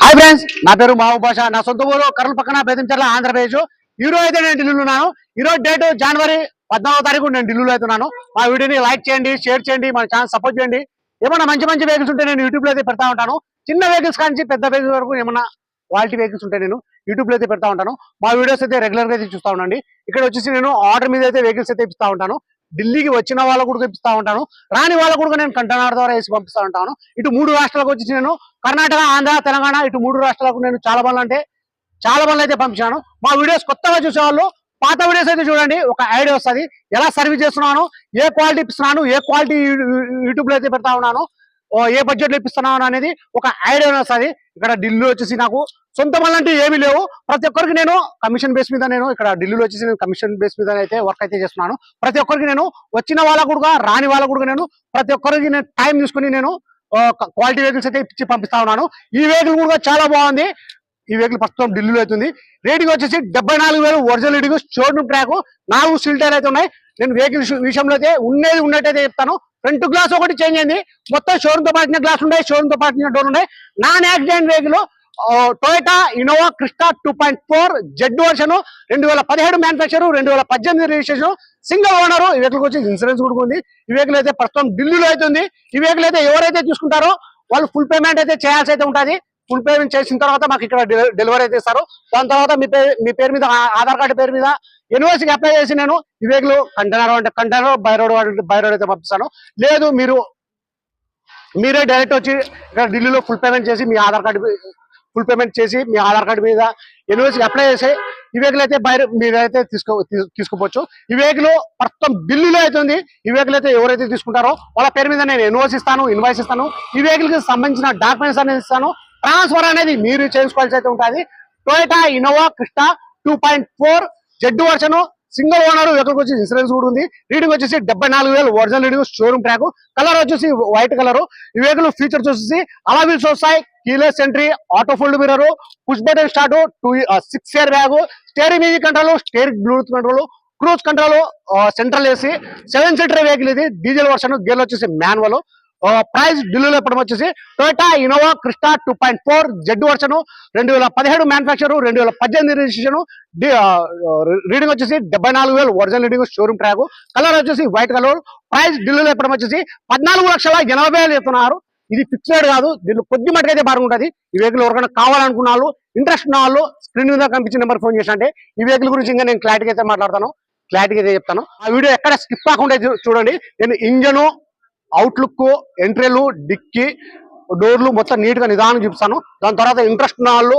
Hi friends నా పేరు మహబూబ్ భాష. నా సొంత ఊరు కర్నూలు పక్కన బేదంచర్ల ఆంధ్రప్రదేశ్. ఈ రోజు అయితే నేను ఢిల్లీలో ఉన్నాను. ఈ రోజు డేట్ జనవరి పద్నాలుగో తారీఖు నేను ఢిల్లీలో అయితే ఉన్నాను. మా వీడియోని లైక్ చేయండి షేర్ చేయండి మన ఛానల్ సపోర్ట్ చేయండి. ఏమన్నా మంచి మంచి వెహికల్స్ ఉంటే నేను యూట్యూబ్లో అయితే పెడతా ఉంటాను. చిన్న వెహికల్స్ కానీ పెద్ద వెహికల్స్ వరకు ఏమన్నా క్వాలిటీ వెహికల్స్ ఉంటే నేను యూట్యూబ్లో అయితే పెడతా ఉంటాను. మా వీడియోస్ అయితే రెగ్యులర్గా అయితే చూస్తా ఉండండి. ఇక్కడ వచ్చేసి నేను ఆర్డర్ మీద అయితే వెహికల్స్ అయితే ఇస్తా ఉంటాను. ఢిల్లీకి వచ్చిన వాళ్ళకు కూడా ఇప్పిస్తా ఉంటాను. రాని వాళ్ళకు కూడా నేను కంటైనర్ ద్వారా వేసి పంపిస్తా ఉంటాను. ఇటు మూడు రాష్ట్రాలకు వచ్చేసి నేను కర్ణాటక ఆంధ్ర తెలంగాణ ఇటు మూడు రాష్ట్రాలకు నేను చాలా బండ్లు అంటే చాలా బండ్లు అయితే పంపించాను. మా వీడియోస్ కొత్తగా చూసేవాళ్ళు పాత వీడియోస్ అయితే చూడండి. ఒక ఐడియా వస్తుంది. ఎలా సర్వీస్ చేస్తున్నాను ఏ క్వాలిటీ ఇస్తున్నాను ఏ క్వాలిటీ యూట్యూబ్లో అయితే పెడతా ఉన్నాను. ఏ బడ్జెట్లో ఇప్పిస్తున్నాను అనేది ఒక ఐడియా వస్తుంది ఇక్కడ ఢిల్లీ వచ్చేసి నాకు సొంత మళ్ళంటే ఏమీ లేవు. ప్రతి ఒక్కరికి నేను కమిషన్ బేస్ మీద నేను ఇక్కడ ఢిల్లీలో వచ్చేసి నేను కమిషన్ బేస్ మీద అయితే వర్క్ అయితే చేస్తున్నాను. ప్రతి ఒక్కరికి నేను వచ్చిన వాళ్ళకు కూడా రాని వాళ్ళకు కూడా నేను ప్రతి ఒక్కరికి నేను టైం తీసుకుని నేను క్వాలిటీ వెహికల్స్ అయితే ఇచ్చి పంపిస్తా ఉన్నాను. ఈ వెహికల్ కూడా చాలా బాగుంది. ఈ వెహికల్ ప్రస్తుతం ఢిల్లీలో అవుతుంది రేటింగ్ వచ్చేసి డెబ్బై నాలుగు వేలు ఒరిజినల్ రేటింగ్ షోరూమ్ ట్రాక్ నాలుగు సిల్టర్ టైర్ అయితే ఉన్నాయి. నేను వెహికల్ విషయంలో అయితే ఉన్నది ఉన్నట్టయితే చెప్తాను. ఫ్రంట్ గ్లాస్ ఒకటి చేంజ్ అయింది. మొత్తం షోరూమ్తో పాటిన గ్లాస్ ఉన్నాయి షోరూమ్తో పాటిన డోర్ ఉన్నాయి. Non accident vehicle Toyota Innova Crysta two point four Z version రెండు వేల పదిహేడు మ్యానుఫ్యాక్చర్ రెండు వేల పద్దెనిమిది రిజిస్ట్రేషన్ సింగిల్ ఓనర్. ఈ వెహికల్ వచ్చి ఇన్సూరెన్స్ కూడా ఉంది. ఈ వెహికల్ అయితే ప్రస్తుతం ఢిల్లీలో అయితే ఉంది. ఈ వెహికల్ అయితే ఎవరైతే తీసుకుంటారో వాళ్ళు ఫుల్ పేమెంట్ అయితే చేయాల్సి అయితే ఉంటుంది. ఫుల్ పేమెంట్ చేసిన తర్వాత మాకు ఇక్కడ డెలివరీ అయితే ఇస్తారు దాని తర్వాత మీ పేరు మీ పేరు మీద ఆధార్ కార్డు పేరు మీద యూనివర్సిటీకి అప్లై చేసి నేను ఈ వెహికల్ కంటైనర్ అంటే container by road by road అయితే పంపిస్తాను. లేదు మీరు మీరే డైరెక్ట్ వచ్చి ఇక్కడ ఢిల్లీలో ఫుల్ పేమెంట్ చేసి మీ ఆధార్ కార్డు ఫుల్ పేమెంట్ చేసి మీ ఆధార్ కార్డు మీద యూనివర్సిటీకి అప్లై చేసి ఈ అయితే బయట మీరైతే తీసుకో తీసుకోవచ్చు. వివేకులు మొత్తం ప్రస్తుతం ఢిల్లీలో అవుతుంది ఈ అయితే ఎవరైతే తీసుకుంటారో వాళ్ళ పేరు మీద నేను ఇన్వాయిస్ ఇస్తాను ఇన్వాయిస్ ఇస్తాను. ఈ కి సంబంధించిన డాక్యుమెంట్స్ అనేది ఇస్తాను. ట్రాన్స్ఫర్ అనేది మీరు చేసుకోవాల్సి అయితే ఉంటుంది. Toyota Innova Crysta two point four Z version single owner ఎక్కడికి వచ్చి ఇన్సూరెన్స్ కూడా ఉంది. రీడింగ్ వచ్చేసి డెబ్బై నాలుగు వేలు original reading showroom track colour వచ్చేసి వైట్ కలర్ ఈ వెహికల్ ఫీచర్స్ వచ్చేసి అలావిల్స్ వస్తాయి keyless entry auto fold mirror push button start two six airbag steering music control steering bluetooth control cruise control central AC seven seater vehicle ఇది. Diesel version గేర్లు వచ్చేసి manual price ఢిల్లీలో ఇప్పటి వచ్చేసి Toyota Innova Crysta two point four Z version రెండు వేల పదిహేడు manufacture రెండు వేల పద్దెనిమిది రిజిస్ట్రేషన్ రీడింగ్ వచ్చేసి డెబ్బై నాలుగు వేలు original reading showroom track. Colour వచ్చేసి వైట్ కలర్ ప్రైస్ ఢిల్లీలో ఇప్పటి వచ్చేసి పద్నాలుగు లక్షల ఎనభై వేలు చెప్తున్నారు. ఇది ఫిక్స్డ్ కాదు దీనిలో కొద్ది మటుకైతే బాగుంటుంది ఈ వెహికల్ ఎవరికైనా కావాలనుకున్న వాళ్ళు ఇంట్రెస్ట్ ఉన్న వాళ్ళు స్క్రీన్ మీద కనిపించిన నెంబర్ ఫోన్ చేసి అంటే ఈ వెహికల్ గురించి ఇంకా నేను క్లారిటీ అయితే మాట్లాడతాను. క్లారిటీ అయితే చెప్తాను. ఆ వీడియో ఎక్కడ స్కిప్ కాకుండా చూడండి. నేను ఇంజను అవుట్లుక్ ఎంట్రీలు డిక్కి డోర్లు మొత్తం నీట్గా నిదానం చూపిస్తాను. దాని తర్వాత ఇంట్రెస్ట్ ఉన్న వాళ్ళు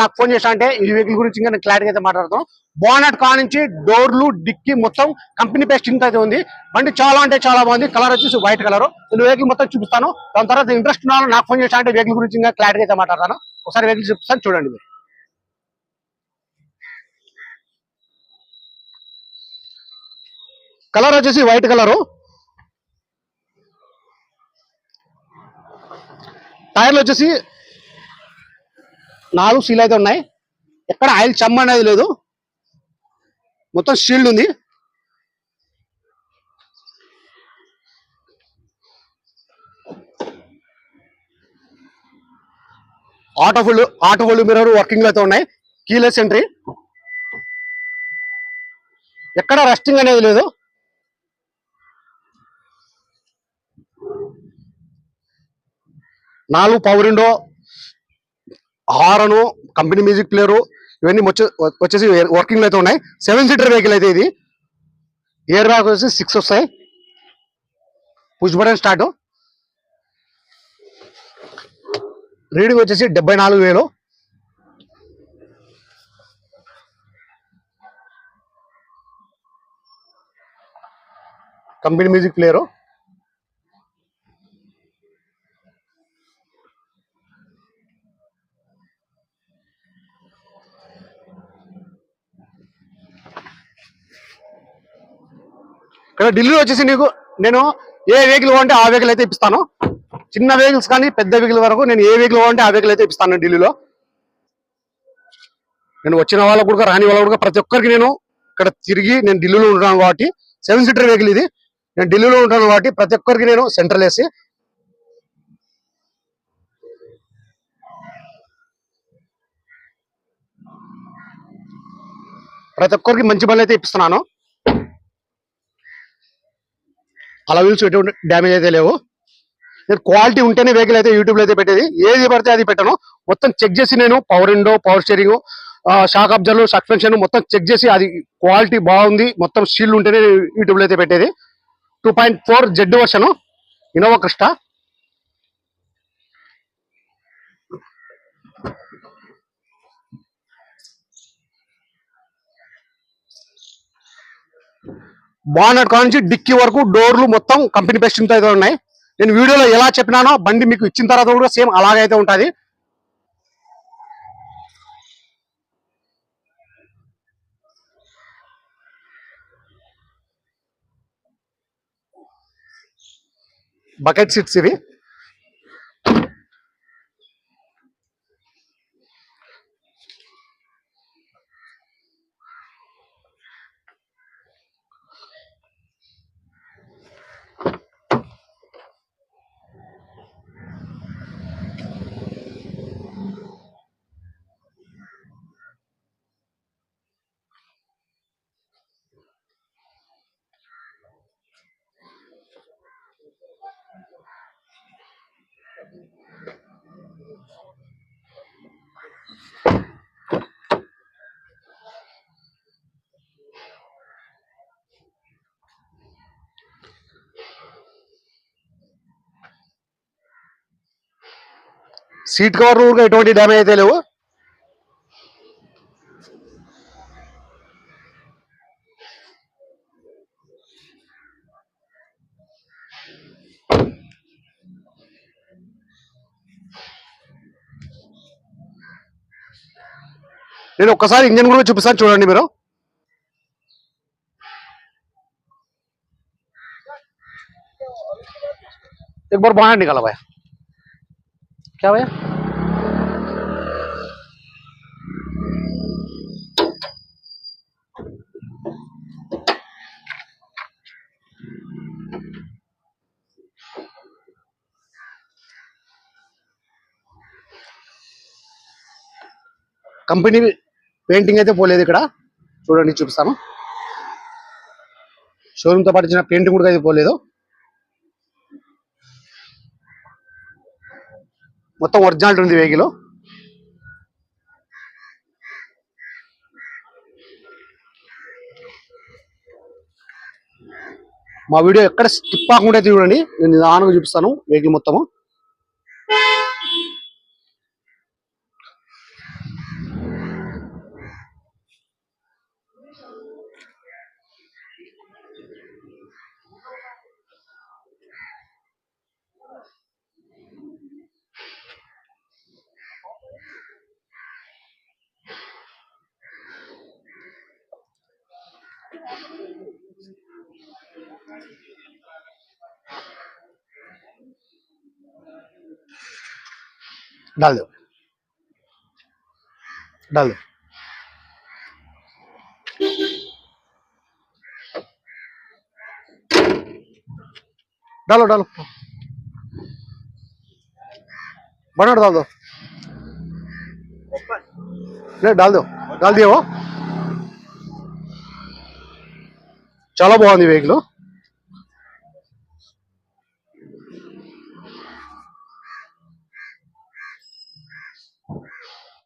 నాకు ఫోన్ చేసా అంటే ఈ వెహికల్ గురించి ఇంకా నేను క్లారిటీ అయితే మాట్లాడతాను. బోనట్ కా నుంచి డోర్లు డిక్కి మొత్తం కంపెనీ పేస్టింగ్ అయితే ఉంది. బండి చాలా అంటే చాలా బాగుంది. కలర్ వచ్చేసి వైట్ కలర్ నేను వెహికల్ మొత్తం చూపిస్తాను. దాని తర్వాత ఇంట్రెస్ట్ ఉన్న నాకు ఫోన్ చేసా అంటే వెహికల్ గురించి ఇంకా క్లారిటీ అయితే మాట్లాడతాను. ఒకసారి వెహికల్ చూపిస్తాను చూడండి మీరు. కలర్ వచ్చేసి వైట్ కలరు టైర్లు వచ్చేసి నాలుగు సీల్ అయితే ఉన్నాయి. ఎక్కడ ఆయిల్ చమ్మ అనేది లేదు. మొత్తం షీల్డ్ ఉంది. Auto full auto full mirror వర్కింగ్లు అయితే ఉన్నాయి. కీలెస్ ఎంట్రీ ఎక్కడ రెస్టింగ్ అనేది లేదు. నాలుగు power window horn company music player ఇవన్నీ వచ్చేసి వర్కింగ్లు అయితే ఉన్నాయి. సెవెన్ సీటర్ వెహికల్ అయితే ఇది. ఇయర్ బ్యాగ్ వచ్చేసి సిక్స్ వస్తాయి. పుష్ బటన్ స్టార్ట్ రీడింగ్ వచ్చేసి డెబ్బై నాలుగు వేలు. కంపెనీ మ్యూజిక్ ప్లేయరు ఇక్కడ ఢిల్లీలో వచ్చేసి నీకు నేను ఏ వెహికల్ కావాలంటే ఆ వెహికల్ అయితే ఇప్పిస్తాను. చిన్న వెహికల్స్ కానీ పెద్ద వెహికల్ వరకు నేను ఏ వెహికల్ కావాలంటే ఆ వెహికల్ అయితే ఇప్పిస్తాను ఢిల్లీలో. నేను వచ్చిన వాళ్ళకు కూడా రాని వాళ్ళకు కూడా ప్రతి ఒక్కరికి నేను ఇక్కడ తిరిగి నేను ఢిల్లీలో ఉంటున్నాను కాబట్టి సెవెన్ సీటర్ వెహికల్ ఇది. నేను ఢిల్లీలో ఉంటాను కాబట్టి ప్రతి ఒక్కరికి నేను సెంట్రల్ వేసి ప్రతి ఒక్కరికి మంచి పనులు అయితే ఇప్పిస్తున్నాను. అలా వీల్స్ ఎటువంటి డ్యామేజ్ అయితే లేవు. నేను క్వాలిటీ ఉంటేనే వెహికల్ అయితే యూట్యూబ్లో అయితే పెట్టేది. ఏది పడితే అది పెట్టను. మొత్తం చెక్ చేసి నేను power window power steering shock absorb suspension మొత్తం చెక్ చేసి అది క్వాలిటీ బాగుంది. మొత్తం స్టీల్ ఉంటేనే యూట్యూబ్లో అయితే పెట్టేది. Two point four Z version Innova Crysta bonnet కానించి నుంచి డిక్కీ వరకు డోర్లు మొత్తం కంపెనీ బెస్ట్ అయితే ఉన్నాయి. నేను వీడియోలో ఎలా చెప్పినానో బండి మీకు ఇచ్చిన తర్వాత కూడా సేమ్ అలాగైతే ఉంటుంది. బకెట్ సీట్స్ ఇవి. సీట్ కవర్ కూడా ఎటువంటి డ్యామేజ్ అయితే లేవు నేను ఒక్కసారి ఇంజన్ కూడా చూపిస్తాను చూడండి మీరు एक बार बाहर निकाला भैया क्या भैया కంపెనీ పెయింటింగ్ అయితే పోలేదు ఇక్కడ చూడండి చూపిస్తాను షోరూమ్ తో పాటు ఇచ్చిన పెయింటింగ్ కూడా అయితే పోలేదు మొత్తం ఒరిజినల్ ఉంది వెహికల్. మా వీడియో ఎక్కడ స్టిప్ ఆకుండా అయితే చూడండి. నేను నిదానంగా చూపిస్తాను వెహికల్ మొత్తము. ডাল দেব ডাল দেব ডালো ডালো বানাটা ডাল দাও ডাল দাও ডাল দিয়ে চলো బాగుంది వెహికల్